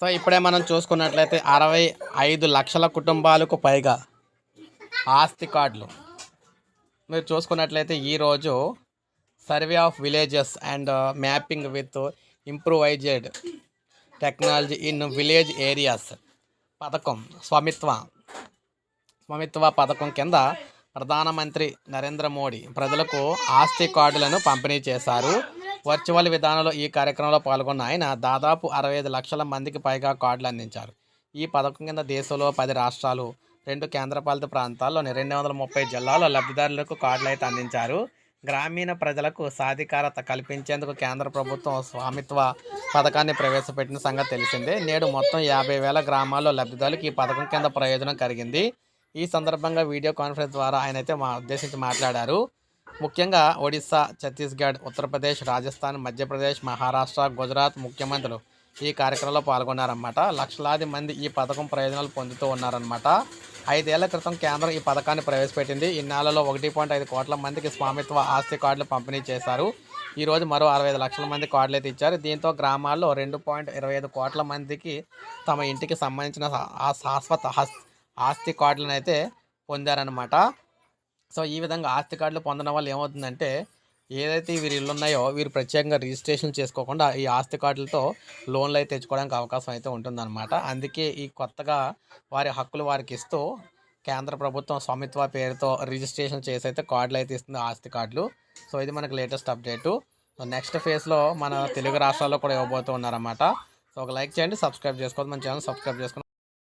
So ఇప్పుడే మనం చూసుకున్నట్లయితే అరవై ఐదు లక్షల కుటుంబాలకు పైగా ఆస్తి కార్డులు. మీరు చూసుకున్నట్లయితే ఈరోజు survey of villages and uh, mapping with improvised technology in village areas. పథకం స్వామిత్వ స్వామిత్వ పథకం కింద ప్రధానమంత్రి నరేంద్ర మోడీ ప్రజలకు ఆస్తి కార్డులను పంపిణీ చేశారు. వర్చువల్ విధానంలో ఈ కార్యక్రమంలో పాల్గొన్న ఆయన దాదాపు అరవై ఐదు లక్షల మందికి పైగా కార్డులు అందించారు. ఈ పథకం కింద దేశంలో పది రాష్ట్రాలు రెండు కేంద్రపాలిత ప్రాంతాల్లోని రెండు వందల ముప్పై జిల్లాల్లో లబ్ధిదారులకు కార్డులు అయితే అందించారు. గ్రామీణ ప్రజలకు సాధికారత కల్పించేందుకు కేంద్ర ప్రభుత్వం స్వామిత్వ పథకాన్ని ప్రవేశపెట్టిన సంగతి తెలిసిందే. నేడు మొత్తం యాభై వేల గ్రామాల్లో లబ్ధిదారులకు ఈ పథకం కింద ప్రయోజనం కలిగింది. ఈ సందర్భంగా వీడియో కాన్ఫరెన్స్ ద్వారా ఆయన అయితే మా ఉద్దేశించి మాట్లాడారు. ముఖ్యంగా ఒడిశా ఛత్తీస్గఢ్ ఉత్తరప్రదేశ్ రాజస్థాన్ మధ్యప్రదేశ్ మహారాష్ట్ర గుజరాత్ ముఖ్యమంత్రులు ఈ కార్యక్రమంలో పాల్గొన్నారన్నమాట. లక్షలాది మంది ఈ పథకం ప్రయోజనాలు పొందుతూ ఉన్నారన్నమాట. ఐదేళ్ళ క్రితం కేంద్రం ఈ పథకాన్ని ప్రవేశపెట్టింది. ఇన్నాళ్ళలో ఒకటి పాయింట్ ఐదు కోట్ల మందికి స్వామిత్వ ఆస్తి కార్డులు పంపిణీ చేశారు. ఈరోజు మరో అరవై ఐదు లక్షల మంది కార్డులు అయితే ఇచ్చారు. దీంతో గ్రామాల్లో రెండు పాయింట్ ఇరవై ఐదు కోట్ల మందికి తమ ఇంటికి సంబంధించిన ఆ శాశ్వత హస్- ఆస్తి కార్డులను అయితే పొందారనమాట సో ఈ విధంగా ఆస్తి కార్డులు పొందడం వల్ల ఏమవుతుందంటే ఏదైతే వీరి ఇల్లు ఉన్నాయో వీరు ప్రత్యేకంగా రిజిస్ట్రేషన్ చేసుకోకుండా ఈ ఆస్తి కార్డులతో లోన్లు అయితే తెచ్చుకోవడానికి అవకాశం అయితే ఉంటుందన్నమాట. అందుకే ఈ కొత్తగా వారి హక్కులు వారికి ఇస్తూ కేంద్ర ప్రభుత్వం స్వామిత్వ పేరుతో రిజిస్ట్రేషన్ చేసి అయితే కార్డులు అయితే ఇస్తుంది ఆస్తి కార్డులు. సో ఇది మనకు లేటెస్ట్ అప్డేటు. సో నెక్స్ట్ ఫేజ్లో మన తెలుగు రాష్ట్రాల్లో కూడా ఇవ్వబోతూ ఉన్నారన్నమాట. సో ఒక లైక్ చేయండి సబ్స్క్రైబ్ చేసుకోవద్దు మన ఛానల్ సబ్స్క్రైబ్ చేసుకుని